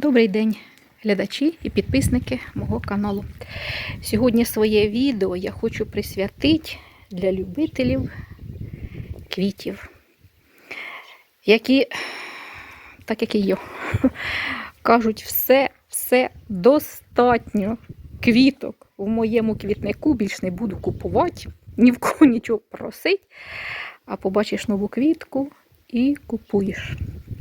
Добрий день, глядачі і підписники мого каналу. Сьогодні своє відео я хочу присвятити для любителів квітів, які, так як і я, кажуть, все, все достатньо квіток в моєму квітнику, більш не буду купувати, ні в кого нічого просить, а побачиш нову квітку і купуєш.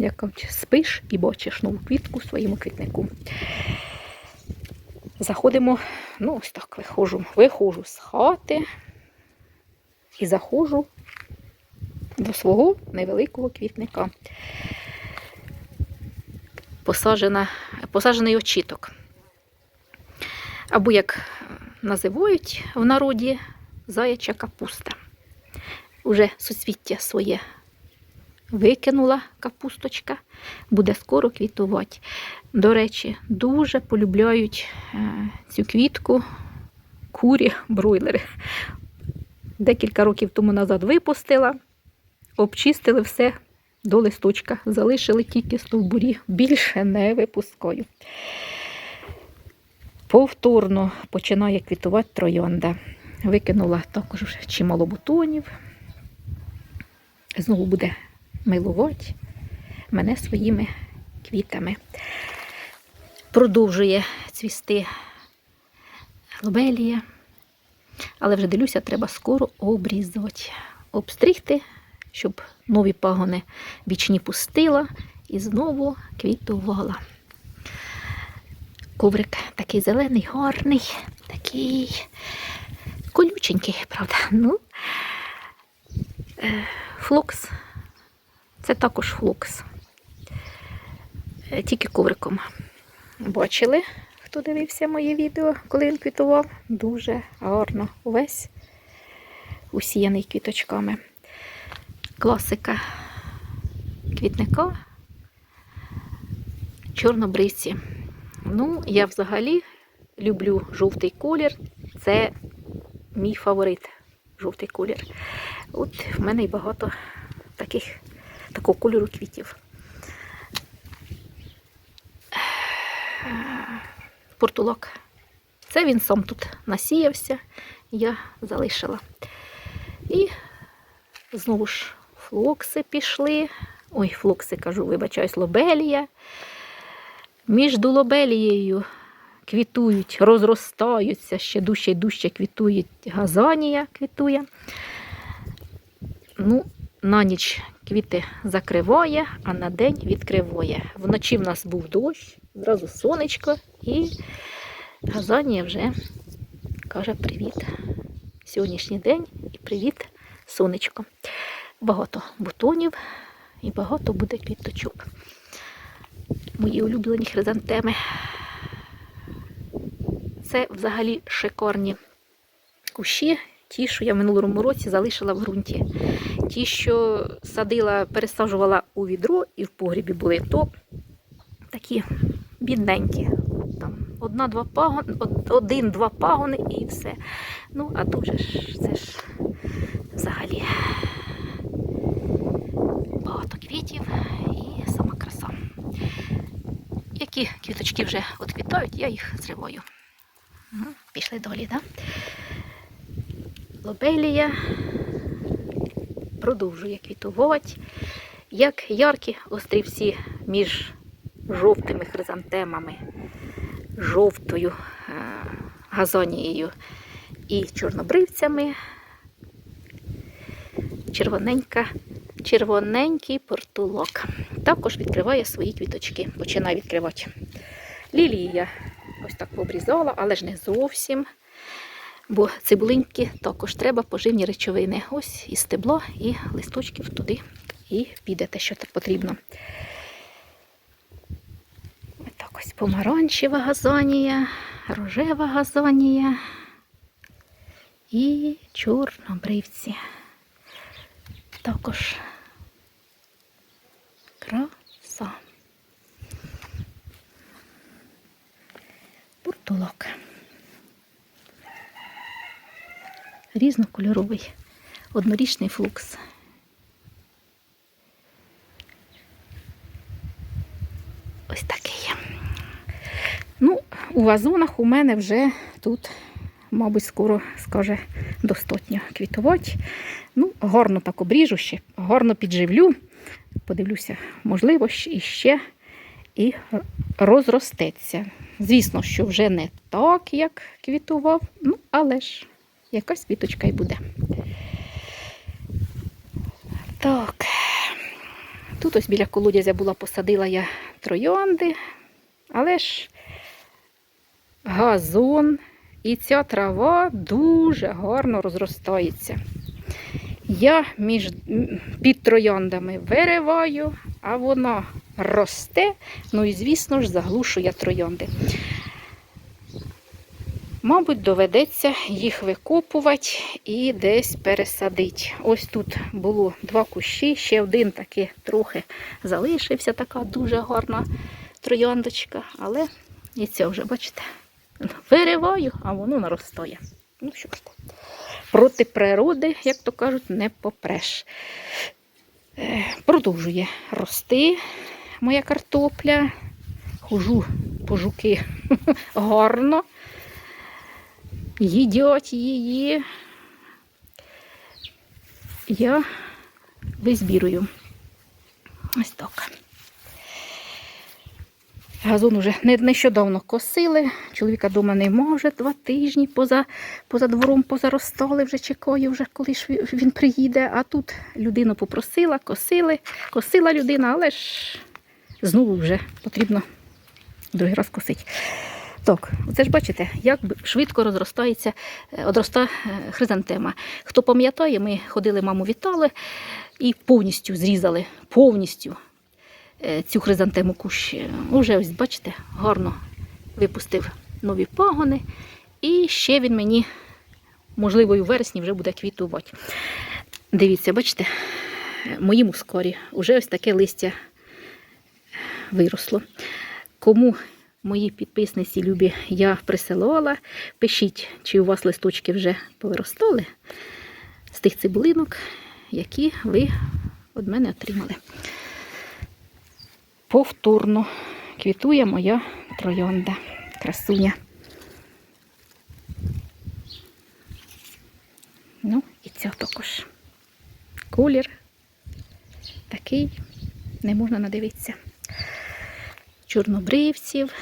Як спиш і бачиш нову квітку в своєму квітнику. Заходимо, ну ось так виходжу, виходжу з хати і заходжу до свого невеликого квітника. Посаджена, посаджений очіток. Або, як називають в народі, заяча капуста. Уже суцвіття своє викинула капусточка, буде скоро квітувати. До речі, дуже полюбляють е, цю квітку курі, бройлери. Декілька років тому назад випустила, обчистили все до листочка, залишили тільки стовбурі, більше не випускаю. Повторно починає квітувати троянда. Викинула також чимало бутонів. Знову буде милувати мене своїми квітами. Продовжує цвісти лобелія, але вже дивлюся, треба скоро обрізати, обстригти, щоб нові пагони бічні пустила і знову квітувала. Коврик такий зелений, гарний, такий колюченький, правда. Ну, е, флокс це також флокс. Е, Тільки ковриком. Бачили, хто дивився моє відео, коли він квітував? Дуже гарно. Увесь усіяний квіточками. Класика квітника. Чорнобривці. Ну, я взагалі люблю жовтий колір. Це мій фаворит жовтий колір. От в мене і багато таких такого кольору квітів. Портулок. Це він сам тут насіявся, я залишила. І знову ж флокси пішли. Ой, флокси кажу, вибачаюсь, лобелія. Між лобелією квітують, розростаються, ще дужче і дужче квітують газанія квітує. Ну, на ніч квіти закриває, а на день відкриває. Вночі в нас був дощ, зразу сонечко, і газанія вже каже привіт. Сьогоднішній день і привіт, сонечко. Багато бутонів і багато буде квіточок. Мої улюблені хризантеми. Це взагалі шикарні кущі. Ті, що я в минулому році залишила в ґрунті. Ті, що садила, пересаджувала у відро і в погрібі були, то такі бідненькі. Там одна-два пагони, один-два пагони і все. Ну, а тут же ж це ж взагалі багато квітів і сама краса. Які квіточки вже відквітають, я їх зриваю. Пішли далі, так? Да? Лобелія продовжує квітувати. Як яркі острівці між жовтими хризантемами, жовтою е газонією і чорнобривцями. Червоненька, червоненький портулок. Також відкриває свої квіточки. Починає відкривати. Лілія ось так пообрізала, але ж не зовсім. Бо цибулинки також треба поживні речовини. Ось і стебло, і листочків туди і піде те, що потрібно. Ось так ось помаранчева газонія, рожева газонія і чорнобривці. Також краса. Портулок. Різнокольоровий однорічний флукс. Ось такий. у вазонах у мене вже тут, мабуть, скоро скаже достатньо квітувати. Ну, гарно так обріжу ще, гарно підживлю. Подивлюся, можливо, щ- іще і розростеться. Звісно, що вже не так, як квітував, ну, але ж якась квіточка й буде. Так. Тут ось біля колодязя була посадила я троянди, але ж газон і ця трава дуже гарно розростається. Я між під трояндами вириваю, а вона росте, ну і, звісно ж, заглушує троянди. Мабуть, доведеться їх викопувати і десь пересадити. Ось тут було два кущі, ще один таки трохи залишився, така дуже гарна трояндочка, але і це вже, бачите, вириваю, а воно наростає. Ну що ж, проти природи, як то кажуть, не попреш. Е, Продовжує рости моя картопля. Хожу по жуки гарно їдять її. Я визбірую. Ось так. Газон уже нещодавно косили. Чоловіка дома нема вже два тижні поза, поза двором позаростали, вже чекаю, вже коли ж він- приїде. А тут людину попросила, косили, косила людина, але ж знову вже потрібно другий раз косити. Так, оце ж бачите, як швидко розростається, е, одроста е, хризантема. Хто пам'ятає, ми ходили, маму вітали і повністю зрізали, повністю е, цю хризантему кущ. Уже ось, бачите, гарно випустив нові пагони. І ще він мені, можливо, і у вересні вже буде квітувати. Дивіться, бачите, мої мускорі, вже ось таке листя виросло. Кому мої підписниці любі я присилала, пишіть, чи у вас листочки вже повиростали з тих цибулинок, які ви від мене отримали. Повторно квітує моя троянда, красуня. Ну, і ця також. Колір такий, не можна надивитися. Чорнобривців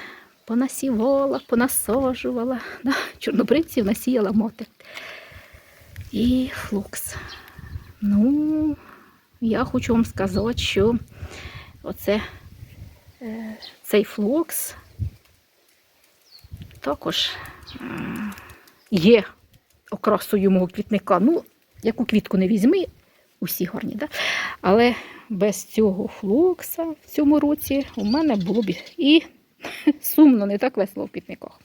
понасівала, понасажувала. Да, чорнобривців насіяла моти. І флукс. Ну, я хочу вам сказати, що оце е, цей флокс також е, є окрасою мого квітника. Ну, яку квітку не візьми, усі гарні, да? але без цього флокса в цьому році у мене було б і сумно, не так весело в квітниках.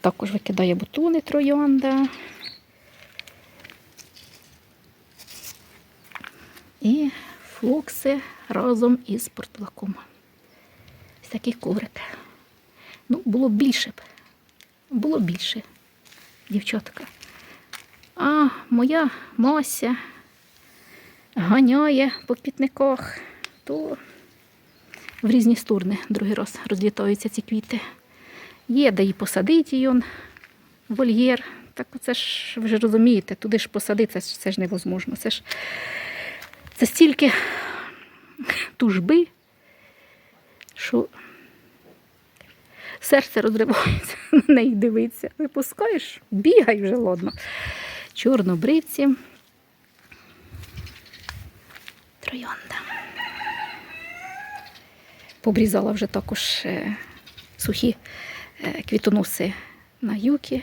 Також викидає бутони троянда. І флокси разом із портулаком. Ось такий коврик. Ну, було більше б. Було більше, дівчатка. А моя Мася ганяє по квітниках, то в різні сторони другий раз розлітаються ці квіти. Є, де і посадити її вольєр. Так це ж ви ж розумієте, туди ж посадити, це, це ж невозможно. Це ж це стільки тужби, що серце розривається на неї дивиться. Випускаєш, бігай вже ладно. Чорнобривці. Троянда. Побрізала вже також е, сухі е, квітоноси на юки.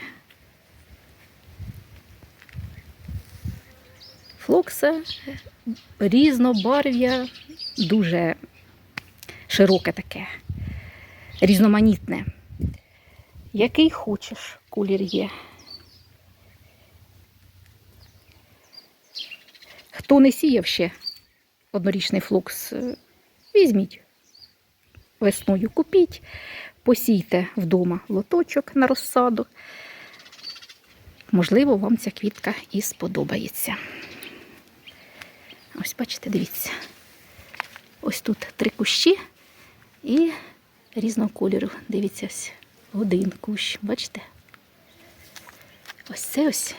Флокса е, різнобарв'я, дуже широке таке, різноманітне. Який хочеш колір є. Хто не сіяв ще однорічний флокс, е, візьміть весною, купіть, посійте вдома лоточок на розсаду. Можливо, вам ця квітка і сподобається. Ось, бачите, дивіться. Ось тут три кущі І різного кольору. Дивіться, ось один кущ, бачите? Ось це ось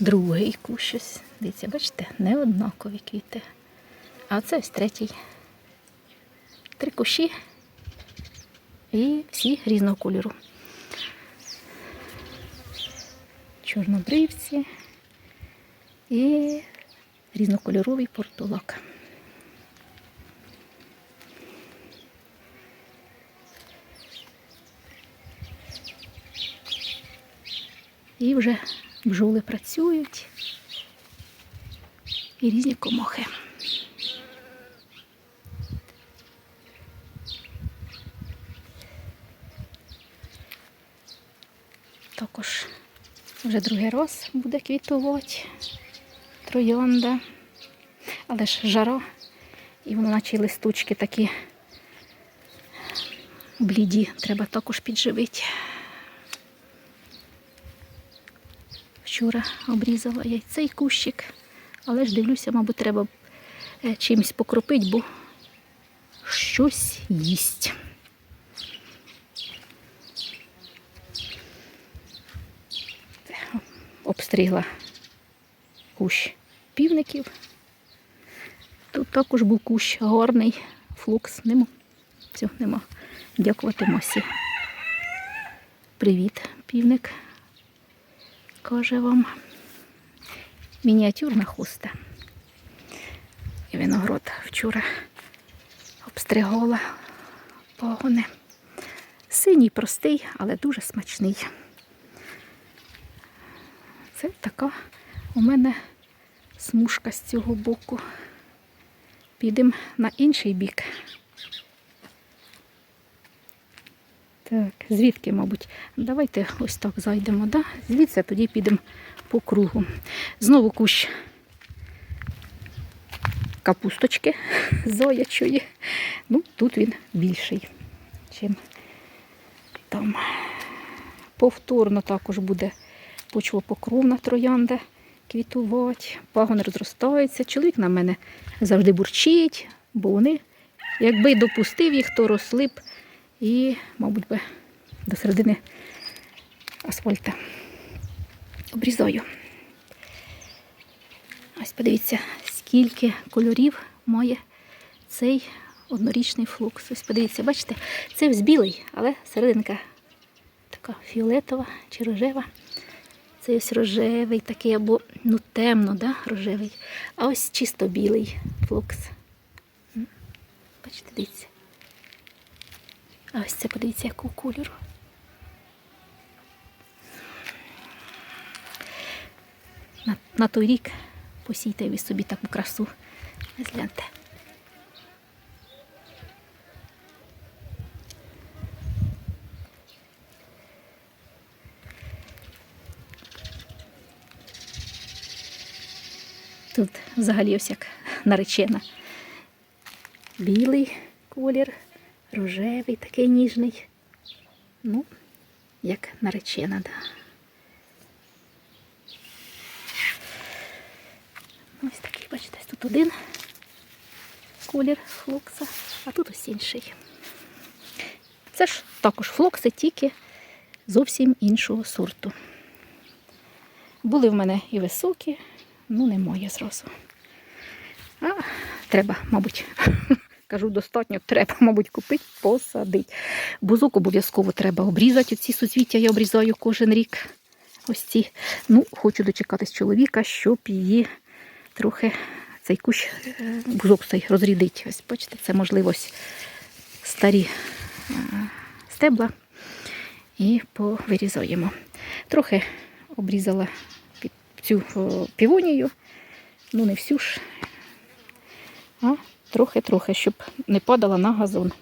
другий кущ. Ось. Дивіться, бачите, не однакові квіти. А це ось третій. Три кущі і всі різного кольору. Чорнобривці і різнокольоровий портулак. І вже бджоли працюють і різні комахи. Також вже другий раз буде квітувати троянда. Але ж жара, і воно наче листочки такі бліді, треба також підживити. Вчора обрізала я цей кущик, але ж дивлюся, мабуть, треба е, чимось покропити, бо щось їсть. Обстригла кущ півників. Тут також був кущ гарний, флукс. Нема. Все, нема. Дякувати Мосі. Привіт, півник. Каже вам. Мініатюрна хуста. І виноград вчора обстригала погони. Синій простий, але дуже смачний. Це така у мене смужка з цього боку. Підемо на інший бік. Так, звідки, мабуть? Давайте ось так зайдемо, да? звідси тоді підемо по кругу. Знову кущ капусточки зоячої. Ну, тут він більший, чим там. Повторно також буде почвопокровна троянда квітувати, пагони розростаються. Чоловік на мене завжди бурчить, бо вони, якби допустив їх, то росли б і, мабуть, би до середини асфальта. Обрізаю. Ось подивіться, скільки кольорів має цей однорічний флукс. Ось подивіться, бачите, це ось білий, але серединка така фіолетова чи рожева. Це ось рожевий такий, або ну темно, да, рожевий. А ось чисто білий флукс. Бачите, дивіться. А ось це подивіться, якого кольору. На, на той рік посійте ви собі таку красу. Ось гляньте. Тут взагалі ось як наречена. Білий колір, рожевий, такий ніжний. Ну, як наречена, да. Ось такий, бачите, тут один колір флокса, а тут ось інший. Це ж також флокси, тільки зовсім іншого сорту. Були в мене і високі, ну немає зразу. А, треба, мабуть, кажу, достатньо, треба, мабуть, купити, посадити. Бузок обов'язково треба обрізати. Ці суцвіття я обрізаю кожен рік. Ось ці. Ну, хочу дочекатись чоловіка, щоб її трохи цей кущ, е, бузок цей розрідить. Ось, бачите, це можливось старі е, стебла і повирізаємо. Трохи обрізала цю півонію, ну не всю ж, а трохи-трохи, щоб не падала на газон.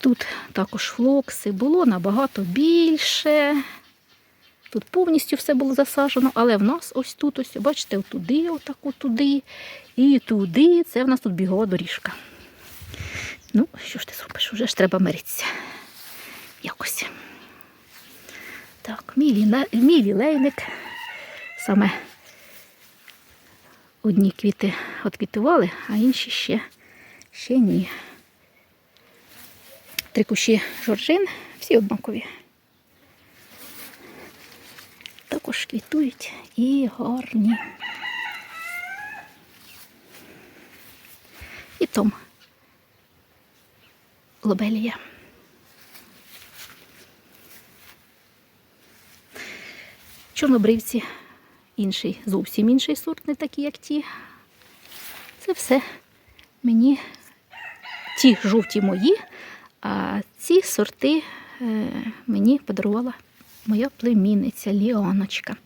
Тут також флокси було набагато більше. Тут повністю все було засаджено, але в нас ось тут, ось, бачите, отуди, отак, отуди, і туди. Це в нас тут бігова доріжка. Ну, що ж ти зробиш? Уже ж треба миритися. Якось. Так, мій, ліне... мій лілейник. Саме одні квіти відквітували, а інші ще, ще ні. Три кущі жоржин, всі однакові. Також квітують і гарні. І том. Лобелія. Чорнобривці інший, зовсім інший сорт, не такий, як ті. Це все мені ті жовті мої, а ці сорти е, мені подарувала моя племінниця Ліоночка.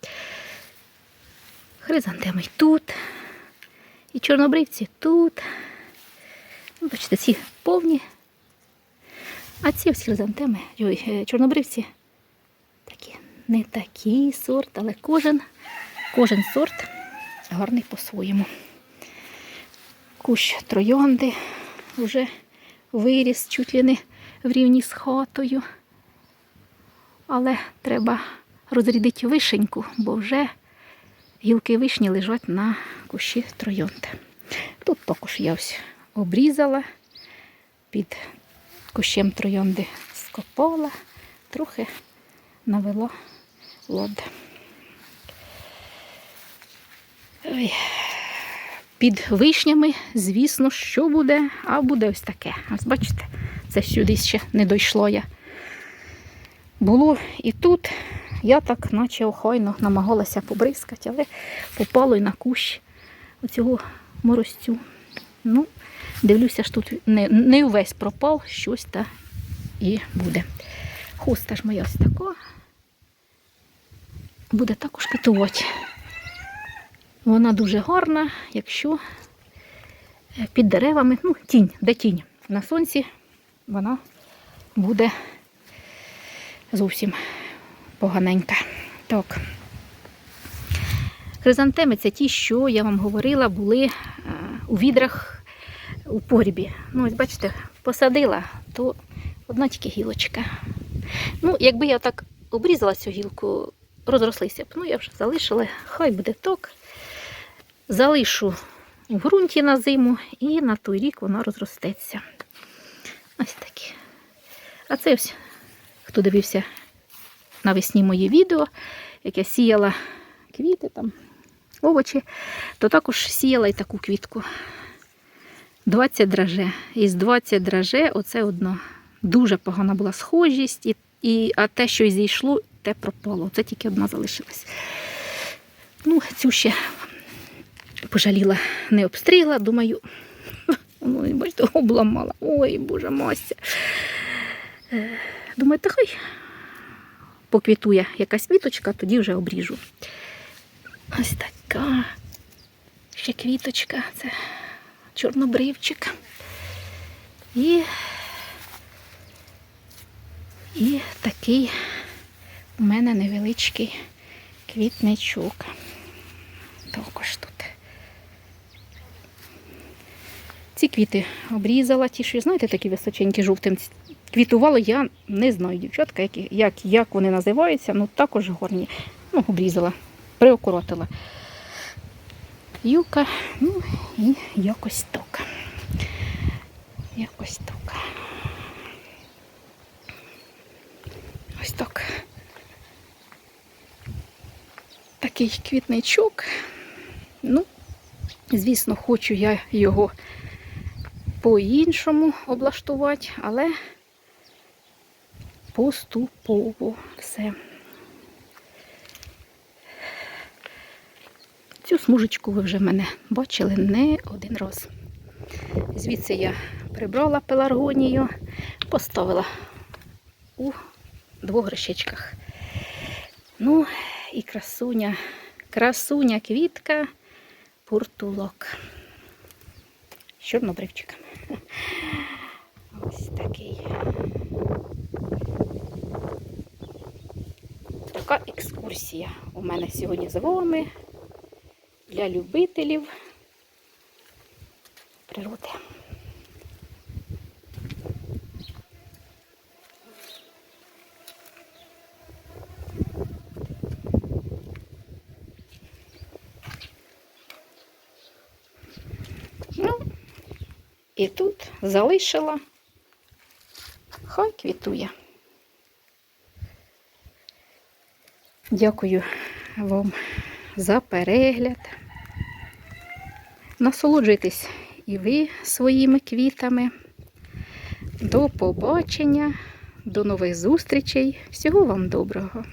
Хризантеми тут, і чорнобривці тут. Ну, Бачите, ці повні. А ці ось хризантеми, ой, е, чорнобривці такі, не такий сорт, але кожен, кожен сорт гарний по-своєму. Кущ троянди вже виріс чуть ли не в рівні з хатою. Але треба розрядити вишеньку, бо вже гілки вишні лежать на кущі троянди. Тут також я ось обрізала під кущем троянди скопала, трохи навела лод. Під вишнями, звісно, що буде, а буде ось таке. Ось бачите, це сюди ще не дійшло я. Було і тут, я так, наче охайно намагалася побризкати, але попало і на кущ оцього морозцю. Ну, дивлюся, ж тут не, не увесь пропав, щось та і буде. Хуста ж моя ось така. Буде також китувати. Вона дуже гарна, якщо е, під деревами, ну, тінь, де тінь. На сонці вона буде зовсім поганенька. Так. Хризантеми це ті, що я вам говорила, були е, у відрах у погрібі. Ну, ось бачите, посадила, то одна тільки гілочка. Ну, якби я так обрізала цю гілку, розрослися б. Ну, я вже залишила, хай буде ток. Залишу в ґрунті на зиму і на той рік вона розростеться. Ось такі. А це ось, хто дивився навесні моє відео, як я сіяла квіти, там, овочі, то також сіяла і таку квітку. 20 драже. Із 20 драже оце одно. Дуже погана була схожість, і, і, а те, що і зійшло, те пропало. Це тільки одна залишилась. Ну, цю ще пожаліла, не обстріла, думаю, ну, бачите, обламала. Ой, боже мася. Е, Думаю, та хай поквітує якась квіточка, тоді вже обріжу. Ось така ще квіточка, це чорнобривчик. І, і такий у мене невеличкий квітничок. Також тут. Ці квіти обрізала, ті, що, знаєте, такі височенькі жовтим квітували, я не знаю, дівчатка, як, як, як вони називаються, ну також горні. Ну, обрізала, приокоротила. Юка, ну і якось так. Якось так. Ось так. Такий квітничок. Ну, звісно, хочу я його по-іншому облаштувати, але поступово все. Цю смужечку ви вже мене бачили не один раз. Звідси я прибрала пеларгонію, поставила у двох грищечках. Ну, і красуня, красуня квітка, пуртулок. З. Ось такий. Така екскурсія у мене сьогодні з вами для любителів природи. І тут залишила. Хай квітує. Дякую вам за перегляд. Насолоджуйтесь і ви своїми квітами. До побачення, до нових зустрічей. Всього вам доброго!